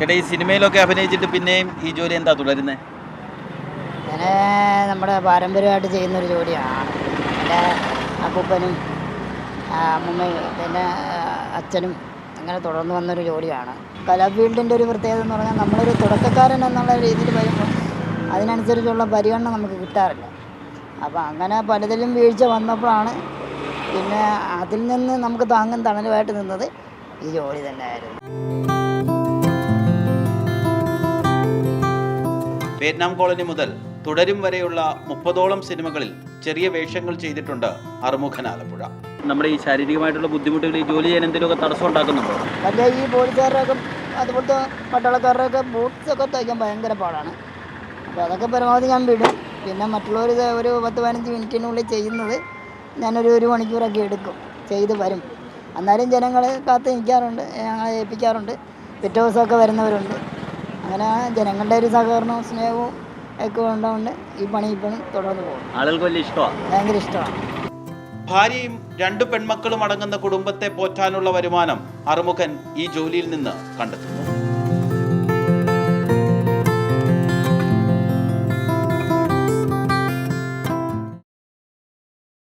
ചേട്ടാ ഈ സിനിമയിലൊക്കെ അഭിനയിച്ചിട്ട് പിന്നെയും ഈ ജോലി എന്താ തുടരുന്നത് അങ്ങനെ നമ്മുടെ പാരമ്പര്യമായിട്ട് ചെയ്യുന്നൊരു ജോലിയാണ്. എന്റെ അപ്പൂപ്പനും ആ, അമ്മൂമ്മയും പിന്നെ അച്ഛനും അങ്ങനെ തുടർന്ന് വന്നൊരു ജോലിയാണ്. കലാ ഫീൽഡിന്റെ ഒരു പ്രത്യേകത എന്ന് പറഞ്ഞാൽ നമ്മളൊരു തുടക്കക്കാരൻ എന്നുള്ള രീതിയിൽ വരുമ്പോൾ അതിനനുസരിച്ചുള്ള പരിഗണന നമുക്ക് കിട്ടാറില്ല. അപ്പോൾ അങ്ങനെ പലതിലും വീഴ്ച വന്നപ്പോഴാണ് പിന്നെ അതിൽ നിന്ന് നമുക്ക് താങ്ങും തണലുമായിട്ട് നിന്നത് ഈ ജോലി തന്നെയായിരുന്നു. വിയറ്റ്നാം കോളനി മുതൽ തുടരും വരെയുള്ള മുപ്പതോളം സിനിമകളിൽ ചെറിയ വേഷങ്ങൾ ചെയ്തിട്ടുണ്ട് അറുമുഖൻ ആലപ്പുഴ. നമ്മുടെ ഈ ശാരീരികമായിട്ടുള്ള ബുദ്ധിമുട്ടുകൾ ഈ ജോലി ചെയ്യാൻ എന്തെങ്കിലുമൊക്കെ തടസ്സം ഉണ്ടാക്കുന്നുണ്ടോ? വലിയ ഈ പോലീസുകാരുടെയൊക്കെ അതുപോലത്തെ പട്ടാളക്കാരുടെയൊക്കെ ബൂട്ട്സൊക്കെ തയ്ക്കാൻ ഭയങ്കര പാടാണ്. അപ്പോൾ അതൊക്കെ പരമാവധി ഞാൻ വിടും. പിന്നെ മറ്റുള്ളവർ ഒരു പത്ത് പതിനഞ്ച് മിനിറ്റിനുള്ളിൽ ചെയ്യുന്നത് ഞാനൊരു ഒരു മണിക്കൂറൊക്കെ എടുക്കും. ചെയ്ത് വരും. എന്നാലും ജനങ്ങൾ കാത്ത് നിൽക്കാറുണ്ട് ഞങ്ങളെ ഏൽപ്പിക്കാറുണ്ട്. പിറ്റേ ദിവസമൊക്കെ വരുന്നവരുണ്ട്. അങ്ങനെ ജനങ്ങളുടെ ഒരു സഹകരണവും സ്നേഹവും ഒക്കെ ഉള്ളതുകൊണ്ട് ഈ പണി ഇപ്പോഴും തുടർന്ന് പോകും ആളുകൾക്ക് വലിയ ഇഷ്ടമാണ് ഭയങ്കര ഇഷ്ടമാണ്. ഭാര്യയും രണ്ടു പെൺമക്കളും അടങ്ങുന്ന കുടുംബത്തെ പോറ്റാനുള്ള വരുമാനം അറുമുഖൻ ഈ ജോലിയിൽ നിന്ന് കണ്ടെത്തുന്നു.